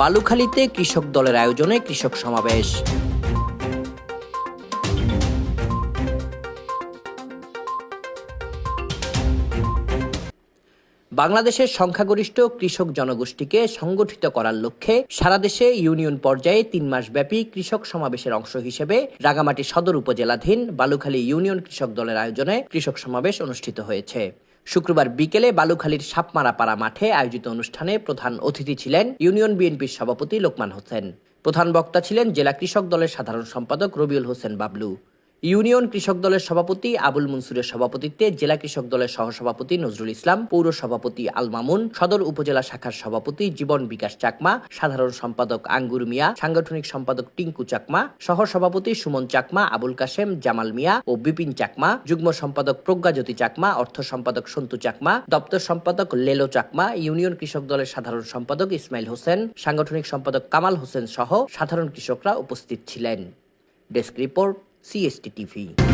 বালুখালীতে কৃষক দলের আয়োজনে কৃষক সমাবেশ। বাংলাদেশের সংখ্যাগরিষ্ঠ কৃষক জনগোষ্ঠীকে সংগঠিত করার লক্ষ্যে সারা দেশে ইউনিয়ন পর্যায়ে তিন মাস ব্যাপী কৃষক সমাবেশের অংশ হিসেবে রাঙামাটি সদর উপজেলাধীন বালুখালী ইউনিয়ন কৃষক দলের আয়োজনে কৃষক সমাবেশ অনুষ্ঠিত হয়েছে। শুক্রবার বিকেলে বালুখালীর সাপমারাপাড়া মাঠে আয়োজিত অনুষ্ঠানে প্রধান অতিথি ছিলেন ইউনিয়ন বিএনপির সভাপতি লোকমান হোসেন। প্রধান বক্তা ছিলেন জেলা কৃষক দলের সাধারণ সম্পাদক রবিউল হোসেন বাবলু। ইউনিয়ন কৃষক দলের সভাপতি আবুল মনসুরের সভাপতিত্বে জেলা কৃষক দলের সহসভাপতি নজরুল ইসলাম, পৌর সভাপতি আল মামুন, সদর উপজেলা শাখার সভাপতি জীবন বিকাশ চাকমা, সাধারণ সম্পাদক আঙ্গুর মিয়া, সাংগঠনিক সম্পাদক টিঙ্কু চাকমা সহ সভাপতি সুমন চাকমা, আবুল কাশেম, জামাল মিয়া ও বিপিন চাকমা, যুগ্ম সম্পাদক প্রজ্ঞাজ্যোতি চাকমা, অর্থ সম্পাদক সন্তু চাকমা, দপ্তর সম্পাদক লেলো চাকমা, ইউনিয়ন কৃষক দলের সাধারণ সম্পাদক ইসমাইল হোসেন, সাংগঠনিক সম্পাদক কামাল হোসেন সহ সাধারণ কৃষকরা উপস্থিত ছিলেন। Desk report C S T T V